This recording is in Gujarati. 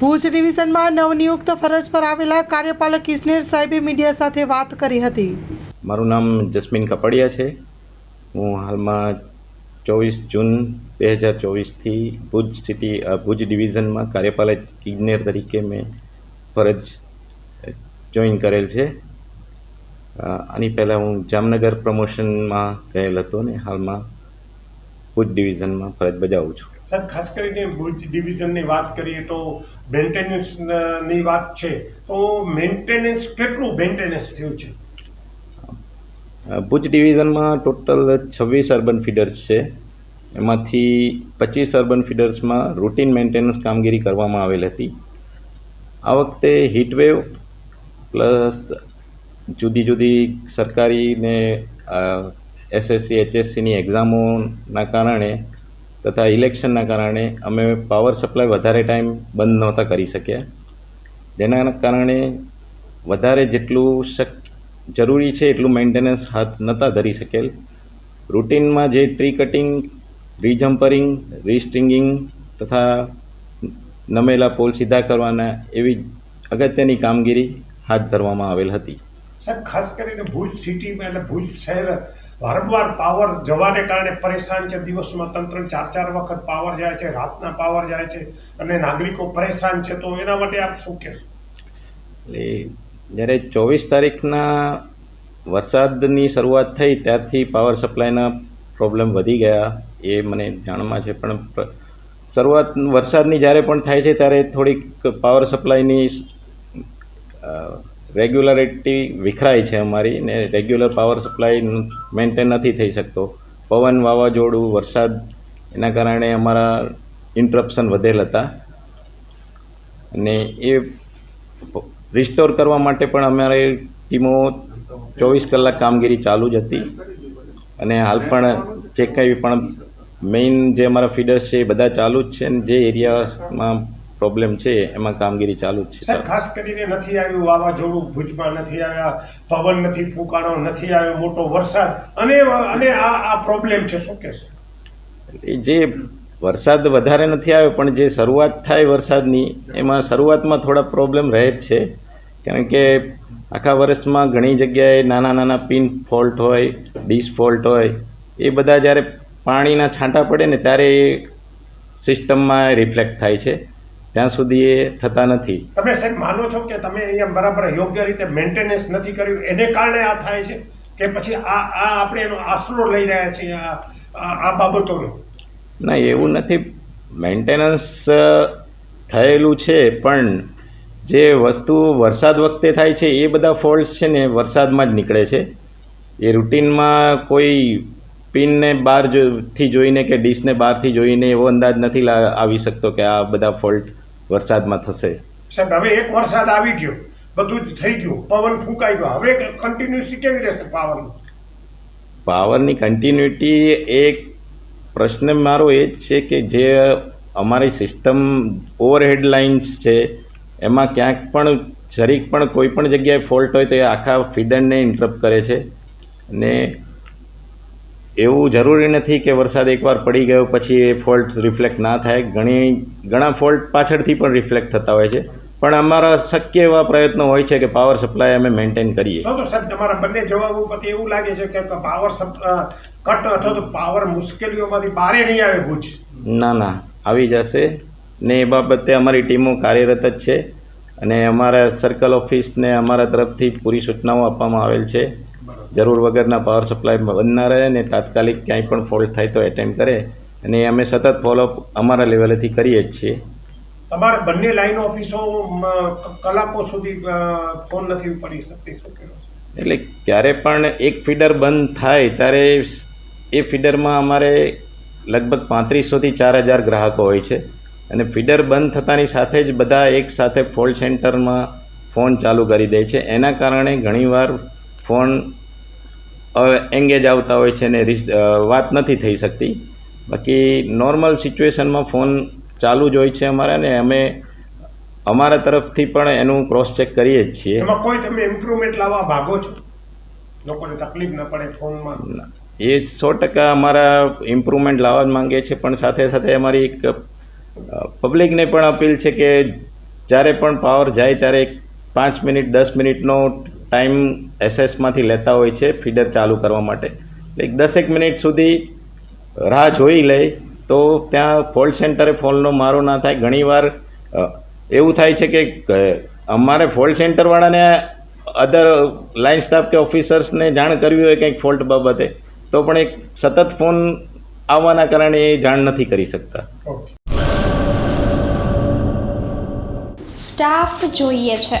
ભુજ ડિવિઝનમાં નવનિયુક્ત ફરજ પર આવેલા કાર્યપાલક ઇજનેર સાહેબે મીડિયા સાથે વાત કરી હતી. મારું નામ જસ્મીન કપડિયા છે. હું હાલમાં ચોવીસ જૂન બે હજાર ચોવીસથી ભુજ સિટી ભુજ ડિવિઝનમાં કાર્યપાલક ઇજનેર તરીકે મેં ફરજ જોઈન કરેલ છે. આની પહેલાં હું જામનગર પ્રમોશનમાં ગયેલ હતો ને હાલમાં ભુજ ડિવિઝનમાં ફરજ બજાવું છું. સાહેબ ખાસ કરીને ભુજ ડિવિઝનની વાત કરીએ તો મેન્ટેનન્સની વાત છે, તો મેન્ટેનન્સ કેટલું મેન્ટેનન્સ થયું છે? ભુજ ડિવિઝનમાં ટોટલ છવ્વીસ અર્બન ફીડર્સ છે. એમાંથી પચીસ અર્બન ફીડર્સમાં રૂટીન મેન્ટેનન્સ કામગીરી કરવામાં આવેલ હતી. આ વખતે હીટવેવ પ્લસ જુદી જુદી સરકારી ને એસએસસી, એચએસસીની એક્ઝામોના કારણે તથા ઇલેક્શનના કારણે અમે પાવર સપ્લાય વધારે ટાઈમ બંધ નહોતા કરી શક્યા. જેના કારણે વધારે જેટલું શક, જરૂરી છે એટલું મેન્ટેનન્સ હાથ નહોતા ધરી શકેલ. રૂટિનમાં જે ટ્રી કટિંગ રીજમ્પરિંગ રીસ્ટ્રિંગિંગ તથા નમેલા પોલ સીધા કરવાના એવી અગત્યની કામગીરી હાથ ધરવામાં આવેલ હતી. સાહેબ, ખાસ કરીને ભુજ સિટીમાં એટલે ભુજ શહેર વારંવાર પાવર જવાને કારણે પરેશાન છે. દિવસમાં ત્રણ ચાર ચાર વખત પાવર જાય છે, રાતના પાવર જાય છે અને નાગરિકો પરેશાન છે. તો એના માટે આપ શું કહેશો? એટલે જ્યારે ચોવીસ તારીખના વરસાદની શરૂઆત થઈ, ત્યારથી પાવર સપ્લાયના પ્રોબ્લેમ વધી ગયા એ મને જાણમાં છે. પણ શરૂઆત વરસાદની જ્યારે પણ થાય છે, ત્યારે થોડીક પાવર સપ્લાયની રેગ્યુલરિટી વિખરાય છે અમારી ને રેગ્યુલર પાવર સપ્લાય મેન્ટેન નથી થઈ શકતો. પવન, વાવાઝોડું, વરસાદ, એના કારણે અમારા ઇન્ટરપ્શન વધેલ હતા. અને એ રિસ્ટોર કરવા માટે પણ અમારી ટીમો ચોવીસ કલાક કામગીરી ચાલુ જ હતી. અને હાલ પણ જે કંઈ પણ મેઇન જે અમારા ફીડર્સ છે એ બધા ચાલુ જ છે અને જે એરિયામાં પ્રોબ્લેમ છે એમાં કામગીરી ચાલુ જ છે સર. ખાસ કરીને નથી આવ્યું વાવાઝોડું ભુજમાં નથી આવ્યા પવન નથી ફૂંકાણો નથી આવ્યો મોટો વરસાદ અને અને આ આ પ્રોબ્લેમ છે શું કહેશો? એ જે વરસાદ વધારે નથી આવ્યો પણ જે શરૂઆત થાય વરસાદની એમાં શરૂઆતમાં થોડા પ્રોબ્લેમ રહે જ છે. કારણ કે આખા વર્ષમાં ઘણી જગ્યાએ નાના નાના પિન ફોલ્ટ હોય ડિશ ફોલ્ટ હોય એ બધા જ્યારે પાણીના છાંટા પડે ને ત્યારે એ સિસ્ટમમાં રિફ્લેક્ટ થાય છે. ત્યાં સુધી એ થતા નથી. તમે સાહેબ માનો છો કે તમે અહીંયા બરાબર યોગ્ય રીતે મેન્ટેનન્સ નથી કર્યું? એને કારણે આ થાય છે કે પછી આ આ આપણે એનો આશરો લઈ રહ્યા છીએ આ આ બાબતોનો? ના એવું નથી. મેન્ટેનન્સ થયેલું છે પણ જે વસ્તુ વરસાદ વખતે થાય છે એ બધા ફોલ્ટ્સ છે ને વરસાદમાં જ નીકળે છે. એ રૂટિનમાં કોઈ પિનને બહાર જો થી જોઈને કે ડીશને બહારથી જોઈને એવો અંદાજ નથી આવી શકતો કે આ બધા ફોલ્ટ વરસાદમાં થશે. સાહેબ હવે એક વરસાદ આવી ગયો. બધું જ થઈ ગયું. પવન ફૂંકાઈ ગયો. હવે કન્ટિન્યુસી કેવી રહેશે પાવરનું? પાવરની કન્ટિન્યુટી એક પ્રશ્ન મારો એ જ છે કે જે અમારી સિસ્ટમ ઓવરહેડ લાઇન્સ છે એમાં ક્યાંક પણ જરીક પણ કોઈ પણ જગ્યાએ ફોલ્ટ હોય તો એ આખા ફીડરને ઇન્ટરપ્ટ કરે છે. અને એવું જરૂરી નથી કે વરસાદ એકવાર પડી ગયો પછી એ ફોલ્ટ રિફ્લેક્ટ ના થાય. ઘણી ઘણા ફોલ્ટ પાછળથી પણ રિફ્લેક્ટ થતા હોય છે. પણ અમારા શક્ય એવા પ્રયત્નો હોય છે કે પાવર સપ્લાય અમે મેન્ટેન કરીએ. તો સાહેબ તમારા બંને જવાબો પરથી એવું લાગે છે કે પાવર કટ અથવા તો પાવર મુશ્કેલીઓમાંથી બહાર નહીં આવે ભૂજ? ના ના. આવી જશે. ને એ બાબતે અમારી ટીમો કાર્યરત જ છે. અને અમારા સર્કલ ઓફિસને અમારા તરફથી પૂરી સૂચનાઓ આપવામાં આવેલ છે. જરૂર વગરના પાવર સપ્લાય બંધ ના રહે અને તાત્કાલિક ક્યાંય પણ ફોલ્ટ થાય તો એટેન્ડ કરે. અને એ અમે સતત ફોલોઅપ અમારા લેવલેથી કરીએ જ છીએ. તમારે બંને લાઈન ઓફિસો કલાકો સુધી ફોન નથી પડી શકતી? એટલે ક્યારે પણ એક ફીડર બંધ થાય ત્યારે એ ફીડરમાં અમારે લગભગ પાંત્રીસોથી ચાર હજાર ગ્રાહકો હોય છે. અને ફીડર બંધ થતાની સાથે જ બધા એક સાથે ફોલ્ટ સેન્ટરમાં ફોન ચાલુ કરી દે છે. એના કારણે ઘણીવાર ફોન એંગેજ આવતા હોય છે ને રિસ વાત નથી થઈ શકતી. બાકી નોર્મલ સિચ્યુએશનમાં ફોન ચાલુ જ હોય છે અમારા ને અમે અમારા તરફથી પણ એનું ક્રોસ ચેક કરીએ જ છીએ. એમાં કોઈ તમે ઇમ્પ્રુવમેન્ટ લાવવા માગો છો? લોકોને તકલીફ ન પડે ફોનમાં એ સો ટકા અમારા ઇમ્પ્રુવમેન્ટ લાવવા જ માંગીએ છીએ પણ સાથે સાથે અમારી એક પબ્લિકને પણ અપીલ છે કે જ્યારે પણ પાવર જાય ત્યારે પાંચ મિનિટ દસ મિનિટનો ટાઈમ એસએસમાંથી લેતા હોય છે ફીડર ચાલુ કરવા માટે. એક દસેક મિનિટ સુધી રાહ જોઈ લે તો ત્યાં ફોલ્ટ સેન્ટરે ફોનનો મારો ના થાય. ઘણીવાર એવું થાય છે કે અમારે ફોલ્ટ સેન્ટરવાળાને અધર લાઇન સ્ટાફ કે ઓફિસર્સને જાણ કરવી હોય કંઈક ફોલ્ટ બાબતે તો પણ એક સતત ફોન આવવાના કારણે એ જાણ નથી કરી શકતા. સ્ટાફ જોઈએ છે.